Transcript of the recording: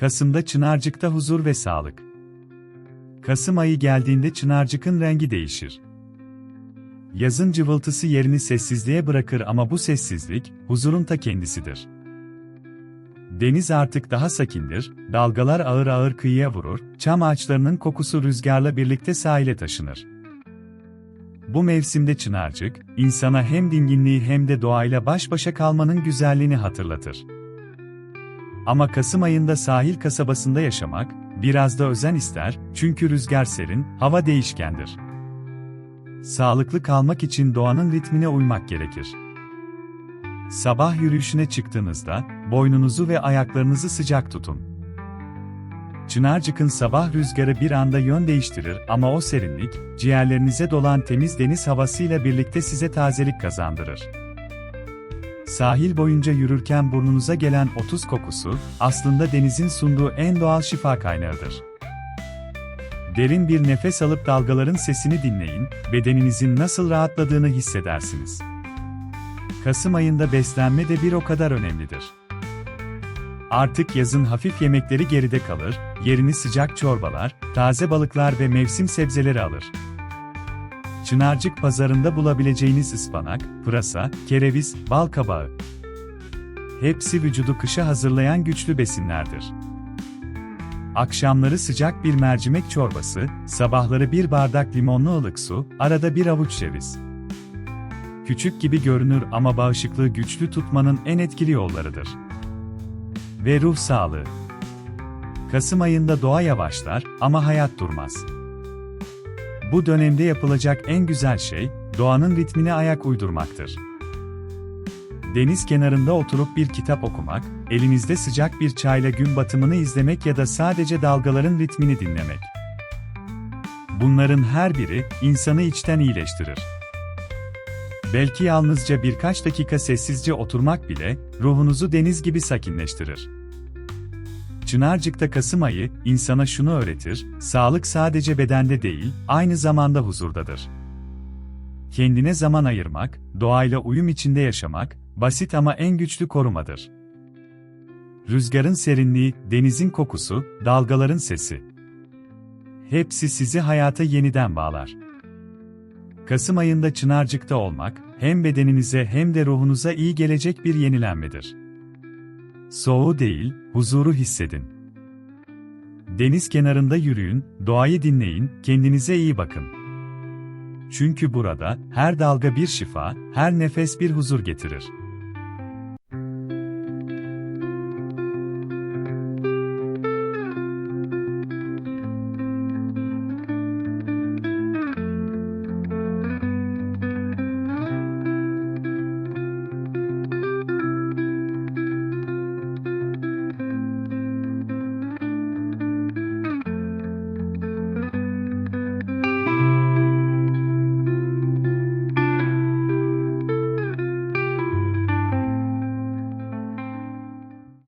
Kasım'da Çınarcık'ta huzur ve sağlık. Kasım ayı geldiğinde Çınarcık'ın rengi değişir. Yazın cıvıltısı yerini sessizliğe bırakır ama bu sessizlik, huzurun ta kendisidir. Deniz artık daha sakindir, dalgalar ağır ağır kıyıya vurur, çam ağaçlarının kokusu rüzgarla birlikte sahile taşınır. Bu mevsimde Çınarcık, insana hem dinginliği hem de doğayla baş başa kalmanın güzelliğini hatırlatır. Ama Kasım ayında sahil kasabasında yaşamak, biraz da özen ister, çünkü rüzgar serin, hava değişkendir. Sağlıklı kalmak için doğanın ritmine uymak gerekir. Sabah yürüyüşüne çıktığınızda, boynunuzu ve ayaklarınızı sıcak tutun. Çınarcık'ın sabah rüzgarı bir anda yön değiştirir ama o serinlik, ciğerlerinize dolan temiz deniz havasıyla birlikte size tazelik kazandırır. Sahil boyunca yürürken burnunuza gelen otuz kokusu, aslında denizin sunduğu en doğal şifa kaynağıdır. Derin bir nefes alıp dalgaların sesini dinleyin, bedeninizin nasıl rahatladığını hissedersiniz. Kasım ayında beslenme de bir o kadar önemlidir. Artık yazın hafif yemekleri geride kalır, yerini sıcak çorbalar, taze balıklar ve mevsim sebzeleri alır. Çınarcık pazarında bulabileceğiniz ıspanak, pırasa, kereviz, bal kabağı. Hepsi vücudu kışa hazırlayan güçlü besinlerdir. Akşamları sıcak bir mercimek çorbası, sabahları bir bardak limonlu ılık su, arada bir avuç ceviz. Küçük gibi görünür ama bağışıklığı güçlü tutmanın en etkili yollarıdır. Ve ruh sağlığı. Kasım ayında doğa yavaşlar ama hayat durmaz. Bu dönemde yapılacak en güzel şey, doğanın ritmine ayak uydurmaktır. Deniz kenarında oturup bir kitap okumak, elinizde sıcak bir çayla gün batımını izlemek ya da sadece dalgaların ritmini dinlemek. Bunların her biri insanı içten iyileştirir. Belki yalnızca birkaç dakika sessizce oturmak bile ruhunuzu deniz gibi sakinleştirir. Çınarcık'ta Kasım ayı insana şunu öğretir: sağlık sadece bedende değil, aynı zamanda huzurdadır. Kendine zaman ayırmak, doğayla uyum içinde yaşamak, basit ama en güçlü korumadır. Rüzgarın serinliği, denizin kokusu, dalgaların sesi. Hepsi sizi hayata yeniden bağlar. Kasım ayında Çınarcık'ta olmak, hem bedeninize hem de ruhunuza iyi gelecek bir yenilenmedir. Soğuğu değil, huzuru hissedin. Deniz kenarında yürüyün, doğayı dinleyin, kendinize iyi bakın. Çünkü burada her dalga bir şifa, her nefes bir huzur getirir.